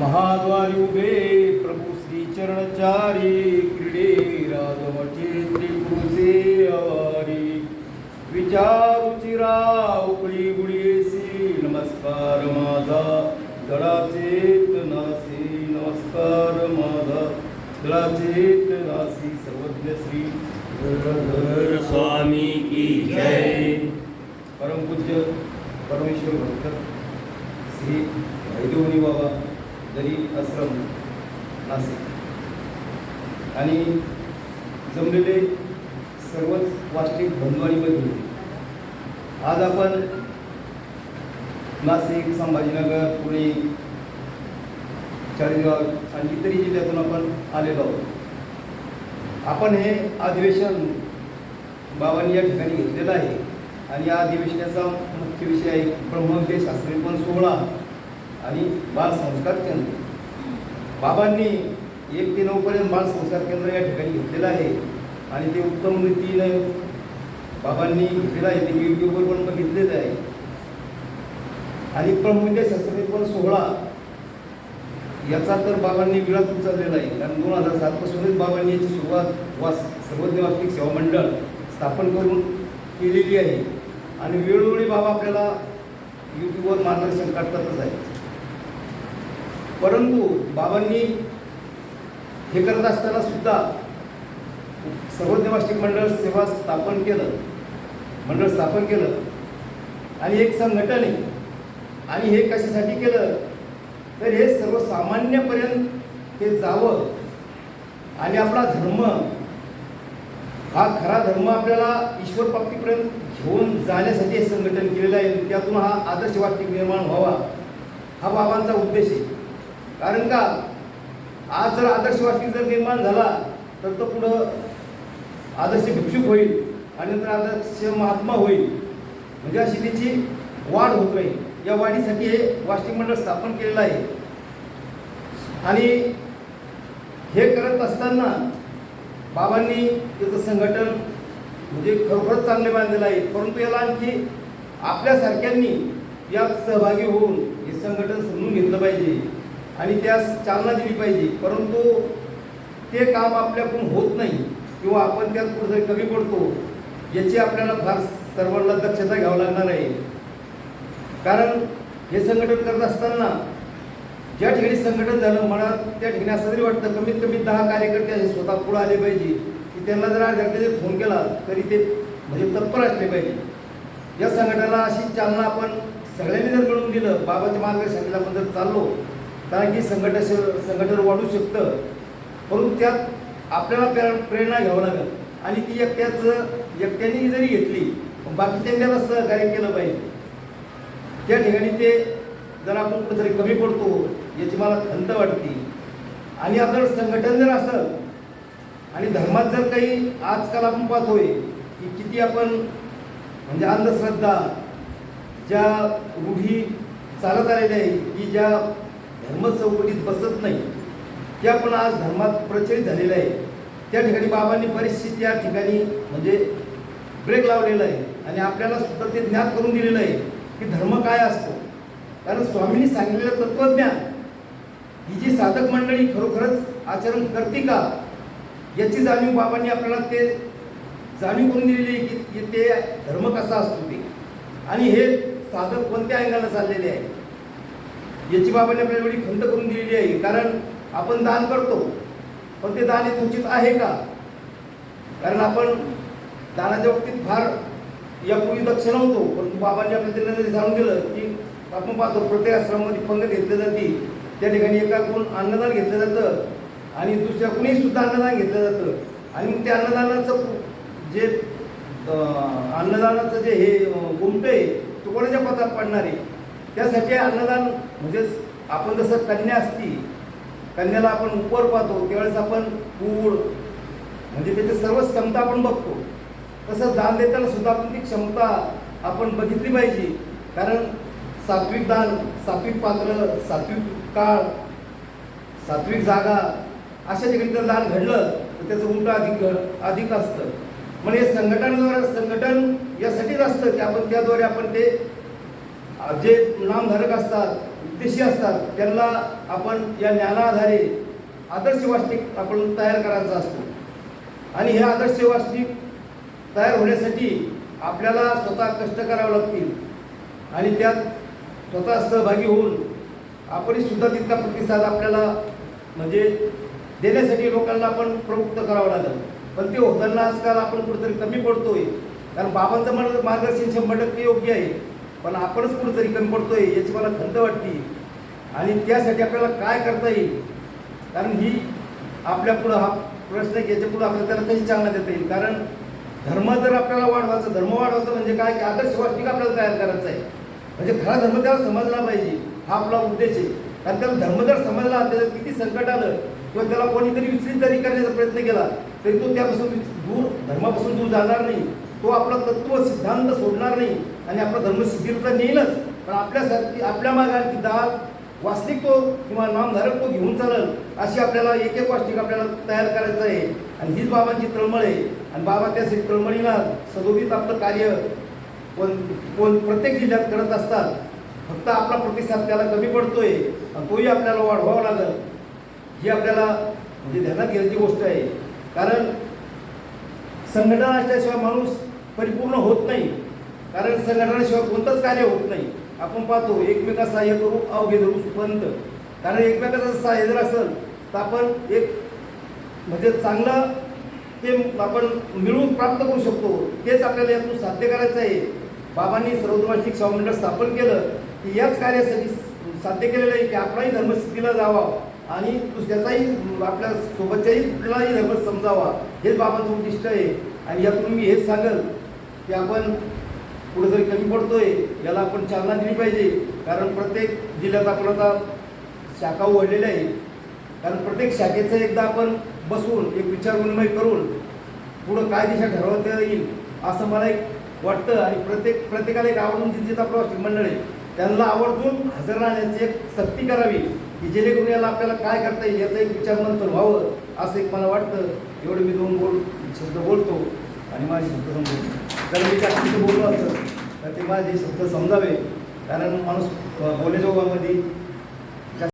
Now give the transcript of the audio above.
महाद्वारी उभे प्रभू श्री चरणचारी क्रीडे राजवटे त्रिपुरुषे अवारी. विचारुचिरा उकळी गुळीसी नमस्कार माझा. गळाचेत नासी नमस्कार माझा. गळाचेत नासी सर्वज्ञ श्री स्वामी की जय. परमपूज्य परमेश्वर भक्त श्री वैदेवनी बाबा गरीब आश्रम नाशिक. आणि जमलेले सर्वच वास्तविक बंधवाडीमध्ये आज आपण नाशिक संभाजीनगर पुणे चाळीसगाव आणि इतरही जिल्ह्यातून आपण आलेलो आहोत. आपण हे अधिवेशन बाबांनी या ठिकाणी घेतलेलं आहे. आणि या अधिवेशनाचा मुख्य विषय आहे ब्रह्मविद्या शास्त्रीपण सोहळा. आणि बाल संस्कार केंद्र. बाबांनी एक ते नऊपर्यंत बाल संस्कार केंद्र या ठिकाणी घेतलेलं आहे आणि ते उत्तम रीतीने बाबांनी घेतलेलं आहे. ते मी यूट्यूबवर पण बघितलेलं आहे. आणि ब्रह्मविद्या शास्त्रीपण सोहळा याचा तर बाबांनी विळाच उचललेला आहे. कारण दोन हजार सातपासूनच बाबांनी याची सुरुवात वा सर्वज्ञ वास्तविक सेवा मंडळ स्थापन करून केलेली आहे. आणि वेळोवेळी बाबा आपल्याला यूट्यूबवर मार्गदर्शन करतातच आहे परंतु बाबांनी हे करत असताना सुद्धा सर्वोद्यमाष्टिक मंडळ सेवा स्थापन केलं. मंडळ स्थापन केलं. आणि एक संघटन आहे आणि हे कशासाठी केलं? तर हे सर्वसामान्यपर्यंत ते जावं. आणि आपला धर्म हा खरा धर्म आपल्याला ईश्वर प्राप्तीपर्यंत घेऊन जाण्यासाठी हे संघटन केलेलं आहे. त्यातून हा आदर्श वास्तविक निर्माण व्हावा. हा बाबांचा उद्देश आहे. कारण का? आज जर आदर्श जर निर्माण झाला तर तो पुढं आदर्श भिक्षुक होईल आणि नंतर आदर्श महात्मा होईल. म्हणजे अशी त्याची वाढ होत राहील. या वाढीसाठी हे वास्तविक मंडळ स्थापन केलेलं आहे. आणि हे करत असताना बाबांनी त्याचं संघटन म्हणजे खरोखरच चांगले बांधलेलं आहे. परंतु याला आणखी आपल्यासारख्यांनी यात सहभागी होऊन हे संघटन समजून घेतलं पाहिजे. आणि त्यास चालना दिली पाहिजे. परंतु ते काम आपल्याकडून होत नाही किंवा आपण त्यात कुठेतरी कमी पडतो याची आपल्याला फार सर्वांना दक्षता घ्यावं लागणार आहे. कारण हे संघटन करत असताना ज्या ठिकाणी संघटन झालं मला त्या ठिकाणी असं तरी वाटतं कमीत कमी दहा कार्यकर्ते असे स्वतः पुढे आले पाहिजे. की त्यांना जर आज फोन केला तरी ते म्हणजे तत्पर असले पाहिजे. या संघटनाला अशी चालना आपण सगळ्यांनी जर मिळून दिलं बाबाच्या मार्गदर्शनाला आपण जर चाललो कारण की संघटन संघटन वाढू शकतं. परंतु त्यात आपल्याला प्रे- प्रेरणा घ्यावं लागेल. आणि ती एकट्याच एकट्याने जरी घेतली पण बाकीच्यांनी त्याला सहकार्य केलं पाहिजे. त्या ठिकाणी ते जर आपण कुठेतरी कमी पडतो याची मला खंत वाटते. आणि आपलं संघटन जर असं आणि धर्मात जर काही आजकाल आपण पाहतोय की किती आपण म्हणजे अंधश्रद्धा ज्या रूढी चालत आलेल्या आहे की ज्या धर्म चौकटीत बसत नाही. त्या पण आज धर्मात प्रचलित झालेलं आहे त्या ठिकाणी बाबांनी बरीचशी त्या ठिकाणी म्हणजे ब्रेक लावलेला आहे. आणि आपल्याला सुद्धा ते ज्ञात करून दिलेलं आहे की धर्म काय असतो. कारण स्वामींनी सांगितलेलं तत्वज्ञान ही जी साधक मंडळी खरोखरच आचरण करते का याची जाणीव बाबांनी आपल्याला ते जाणीव करून दिलेली आहे की ते धर्म कसा असतो ते. आणि हे साधक कोणत्या अंगाला चाललेले आहे? याची बाबांनी आपल्याला एवढी खंत करून दिलेली आहे. कारण आपण दान करतो पण ते दान हे उचित आहे का? कारण आपण दानाच्या बाबतीत फार यापूर्वी दक्ष नव्हतो परंतु बाबांनी आपल्याला त्यांना जरी सांगून दिलं की आपण पाहतो प्रत्येक आश्रमामध्ये पंगत घेतली जाते त्या ठिकाणी एका कोण अन्नदान घेतलं जातं आणि दुसऱ्या कुणीही सुद्धा अन्नदान घेतलं जातं. आणि मग त्या अन्नदानाचं जे अन्नदानाचं जे हे गुमट आहे तो कोणाच्या पदात पडणार आहे? त्यासाठी अन्नदान म्हणजेच आपण जसं कन्या असती कन्याला आपण उपवर पाहतो त्यावेळेस आपण पूड म्हणजे त्याची सर्व क्षमता आपण बघतो. तसं दान देताना सुद्धा आपण ती क्षमता आपण बघितली पाहिजे. कारण सात्विक दान सात्विक पात्र सात्विक काळ सात्विक जागा अशा ठिकाणी जर दान घडलं तर त्याचं उलट अधिक अधिक असतं. म्हणजे हे संघटनाद्वारे संघटन यासाठीच असतं की आपण त्याद्वारे आपण ते जे नामधारक असतात उद्देशी असतात त्यांना आपण या ज्ञानाधारे आदर्श वाचनिक आपण तयार करायचा असतो. आणि हे आदर्श वास्तविक तयार होण्यासाठी आपल्याला स्वतः कष्ट करावे लागतील. आणि त्यात स्वतः सहभागी होऊन आपणही सुद्धा तितका प्रतिसाद आपल्याला म्हणजे देण्यासाठी लोकांना आपण प्रवृत्त करावं लागेल. पण ते होताना आजकाल आपण कुठेतरी कमी पडतोय. कारण बाबांचं मन मार्गदर्शन शंभर टक्के योग्य आहे. पण आपणच कुठंतरी कमी पडतोय याची मला खंत वाटते. आणि त्यासाठी आपल्याला काय करता येईल? कारण ही आपल्या पुढं हा प्रश्न आहे याच्या पुढं आपल्याला त्याला कशी चालना देता येईल? कारण धर्म जर आपल्याला वाढवायचा धर्म वाढवायचा म्हणजे काय? की आदर्श वाटणी आपल्याला तयार करायचा आहे. म्हणजे खरा धर्म त्याला समजला पाहिजे. हा आपला उद्देश आहे. कारण त्याला धर्म जर समजला त्याचं किती संकट आलं किंवा त्याला कोणीतरी विचलित जरी करण्याचा प्रयत्न केला तरी तो त्यापासून दूर धर्मापासून दूर जाणार नाही. तो आपला तत्व सिद्धांत सोडणार नाही. आणि आपला धर्म सिद्धीला तर नेईलच पण आपल्यासारखी आपल्या मागे आणखी वास्तविक तो किंवा नामधारक तो घेऊन चालेल अशी आपल्याला एक एक वास्तविक आपल्याला तयार करायचं आहे. आणि हीच बाबांची तळमळ आहे. आणि बाबा त्या तळमळीला सदोदित आपलं कार्य कोण कोण प्रत्येक जिल्ह्यात करत असतात. फक्त आपला प्रतिसाद त्याला कमी पडतोय आणि तोही आपल्याला वाढवावा लागेल. ही आपल्याला म्हणजे ध्यानात घ्यायची गोष्ट आहे. कारण संघटना असल्याशिवाय माणूस परिपूर्ण होत नाही. कारण संघटनाशिवाय कोणतंच कार्य होत नाही. आपण पाहतो एकमेका सहाय्य करू अवघे धरू सुपंत. कारण एकमेकाचं सहाय्य जर असेल तर आपण एक म्हणजे चांगलं ते आपण मिळवून प्राप्त करू शकतो. तेच आपल्याला यातून साध्य करायचं आहे. बाबांनी सर्वधर्माची सेवा मंडळ स्थापन केलं की याच कार्यासाठी साध्य केलेलं आहे की आपलाही धर्मसिद्धीला जावा आणि दुसऱ्याचाही आपल्या सोबतच्याही कुठलाही धर्म समजावा. हेच बाबांचं उद्दिष्ट आहे. आणि यातून मी हेच सांगेल की आपण कुठेतरी कमी पडतोय याला आपण चालना दिली पाहिजे. कारण प्रत्येक जिल्ह्यात आपण आता शाखा उघडलेल्या आहे. कारण प्रत्येक शाखेचं एकदा आपण बसून एक विचारविनिमय करून पुढं काय दिशा ठरवता येईल असं मला एक वाटतं. आणि प्रत्येक प्रत्येकाला एक आवडून जिथे आपलं वास्तविक मंडळ आहे. त्यांना आवर्जून हजर राहण्याची एक सक्ती करावी की जेणेकरून याला आपल्याला काय करता येईल याचा एक विचार मंथन व्हावं असं एक मला वाटतं. एवढं मी दोन बोल शब्द बोलतो. आणि माझे शब्द समजतो जर मी जास्तीचं बोललो असतं. तर ते माझे शब्द समजावे कारण माणूस बोलेजोगामध्ये